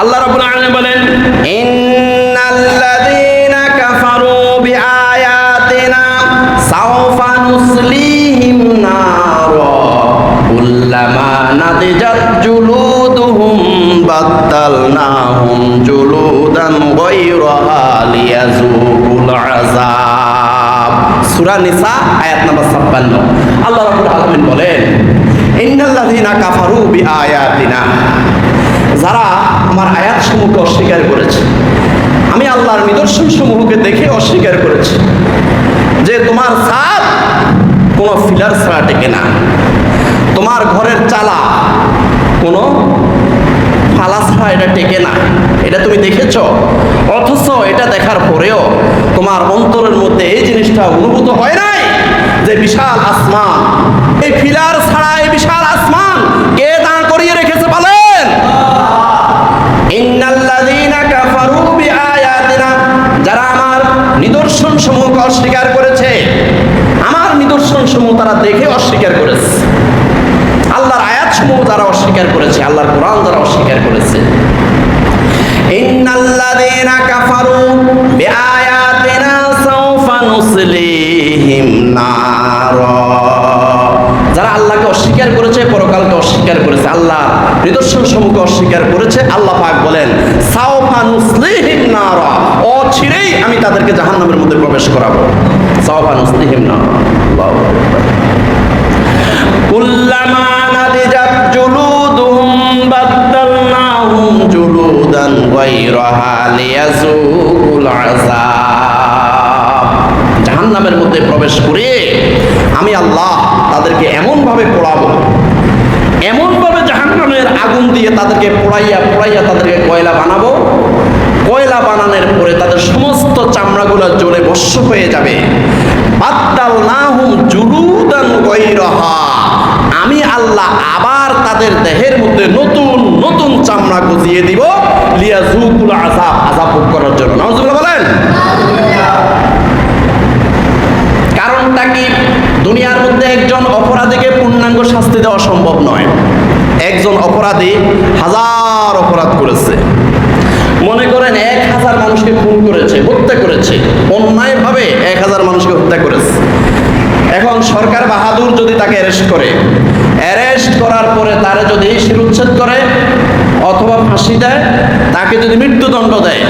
আল্লাহ রাব্বুল আলামিন বলেন, ইন্নাল্লাযীনা কাফারু বিআয়াতিনা সাওফা নুসলিহিম নারা, কুল্লামা নাদিজাত জুলুদুহুম বাদদালনাহুম জুলুদান গায়রাহা লিয়াযুকুল আযাব। সূরা নিসা, আয়াত নাম্বার 56 আল্লাহ রাব্বুল আলামিন বলেন, ইন্নাল্লাযীনা কাফারু বিআয়াতিনা, যারা আমার আয়াত সমূহকে অস্বীকার করেছে। আমি আল্লাহর নিদর্শন সমূহকে দেখে অস্বীকার করেছি যে তোমার ছাদ কোনো ফিলার ছাড়া টেকে না। তোমার ঘরের চালা কোনো ফালা ছাড়া এটা টেকে না। এটা তুমি দেখেছ? অথচ এটা দেখার পরেও তোমার অন্তরের মধ্যে এই জিনিসটা অনুভূত হয় নাই যে বিশাল আসমান। এই ফিলার ছাড়া এই বিশাল আসমান কে দাঁড় দেখে অস্বীকার করেছে। আল্লাহর আয়াত সমূহ তারা অস্বীকার করেছে, আল্লাহর কোরআন তারা অস্বীকার করেছে। যারা আল্লাহকে অস্বীকার করেছে, পরকালকে অস্বীকার করেছে আল্লাহ নিদর্শন সমূহকে অস্বীকার করেছে, আল্লাহ পাক বলেন, সাওফা নুসলিহিম নারা, অচিরেই আমি তাদেরকে জাহান্নামের মধ্যে প্রবেশ করাবো। সাওফা নারা জুলুদুহুম বাদদালনাহুম জুলুদান গায়রাহা লিয়াযুকুল আযাব। জাহান্নামের মধ্যে প্রবেশ করে আমি আল্লাহ তাদেরকে এমনভাবে পোড়াবো, এমনভাবে জাহান্নামের আগুন দিয়ে তাদেরকে পোড়াইয়া পোড়াইয়া তাদেরকে কয়লা বানাবো, কয়লা বানানোর পরে তাদের সমস্ত চামড়াগুলো জ্বলে ভস্য হয়ে যাবে। বাদ্দাল না আমি আল্লাহ আবার তাদের দেহের মধ্যে নতুন নতুন চামড়া গজিয়ে দিব লিয়া জুকুল আজাব আজাব করার জন্য। নাউজুবিল্লাহ বলেন? কারণটা কি? দুনিয়ার মধ্যে একজন অপরাধীকে পূর্ণাঙ্গ শাস্তি দেওয়া সম্ভব নয়। একজন অপরাধী হাজার অপরাধ করেছে। মনে করেন এক হাজার মানুষকে খুন করেছে, হত্যা করেছে। অন্যায়ভাবে এক হাজার মানুষকে হত্যা করেছে এখন সরকার বাহাদুর যদি তাকে অ্যারেস্ট করে অ্যারেস্ট করার পরে তারে যদি শিরুচ্ছেদ করে অথবা ফাঁসি দেয়, তাকে যদি মৃত্যুদণ্ড দেয়,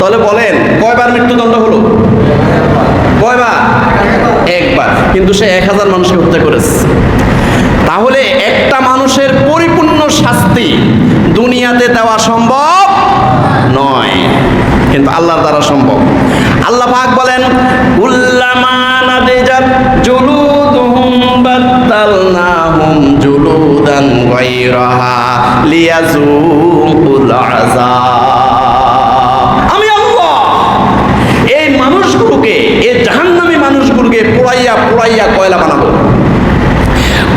তাহলে বলেন, কয়বার মৃত্যুদণ্ড হলো? কয়বার? একবার। কিন্তু সে এক হাজার মানুষকে হত্যা করেছে। তাহলে একটা মানুষের পরিপূর্ণ শাস্তি দুনিয়াতে দেওয়া সম্ভব নয়। কিন্তু আল্লাহর দ্বারা সম্ভব। আল্লাহ পাক বলেন, উল্লামা নাদিজাত জুলুদুহুম বাদদালনাহুম জুলুদান গায়রাহা লিয়াযুকুল আযাব আমি আল্লাহ! এই মানুষগুলোকে, এই জাহান্নামী মানুষগুলোকে পোড়াইয়া পোড়াইয়া কয়লা বানাবো।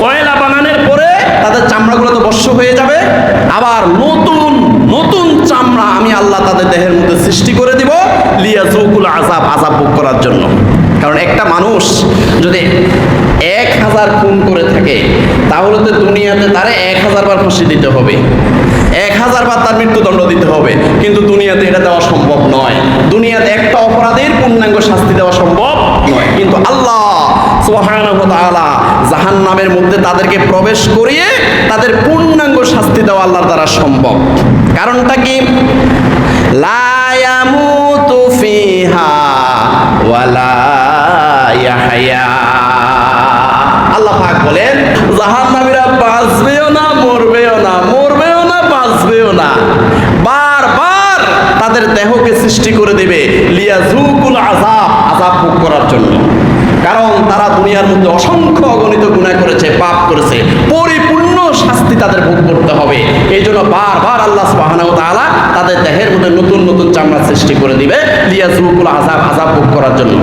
কয়লা বানানোর পরে তাদের চামড়াগুলো তো বর্ষ হয়ে যাবে। আবার নতুন নতুন চামড়া আমি আল্লাহ তাদের দেহের মধ্যে সৃষ্টি করে দিব লিয়া জৌকুল আজাব আজাব ভোগ করার জন্য। কারণ একটা মানুষ যদি হাজার খুন করে থাকে, তাহলে তো দুনিয়াতে তারে এক হাজার বার ফাঁসি দিতে হবে। এক হাজার বার তার মৃত্যুদণ্ড দিতে হবে, কিন্তু দুনিয়াতে এটা দেওয়া সম্ভব নয়। দুনিয়াতে একটা অপরাধের পূর্ণাঙ্গ শাস্তি দেওয়া সম্ভব নয়। কিন্তু আল্লাহ তাআলা জাহান্নামের মধ্যে তাদেরকে প্রবেশ করিয়ে তাদের পূর্ণাঙ্গ শাস্তি দেওয়া আল্লাহর দ্বারা সম্ভব। কারণটা কি? লা জাহান্নামীরা বাঁচবেও না, মরবেও না মরবেও না, বাঁচবেও না। বারবার তাদের দেহকে সৃষ্টি করে দেবে লিয়াজুকুল আযাব আযাব ভোগ করার জন্য। কারণ তারা দুনিয়ার মধ্যে অসংখ্য অগণিত গুনাহ করেছে, পাপ করেছে। পরিপূর্ণ শাস্তি তাদের ভোগ করতে হবে। এই জন্য বারবার আল্লাহ সুবহানাহু তাআলা তাদের দেহের মধ্যে নতুন নতুন চামড়া সৃষ্টি করে দিবে লিয়াজুকুল আযাব আযাব ভোগ করার জন্য।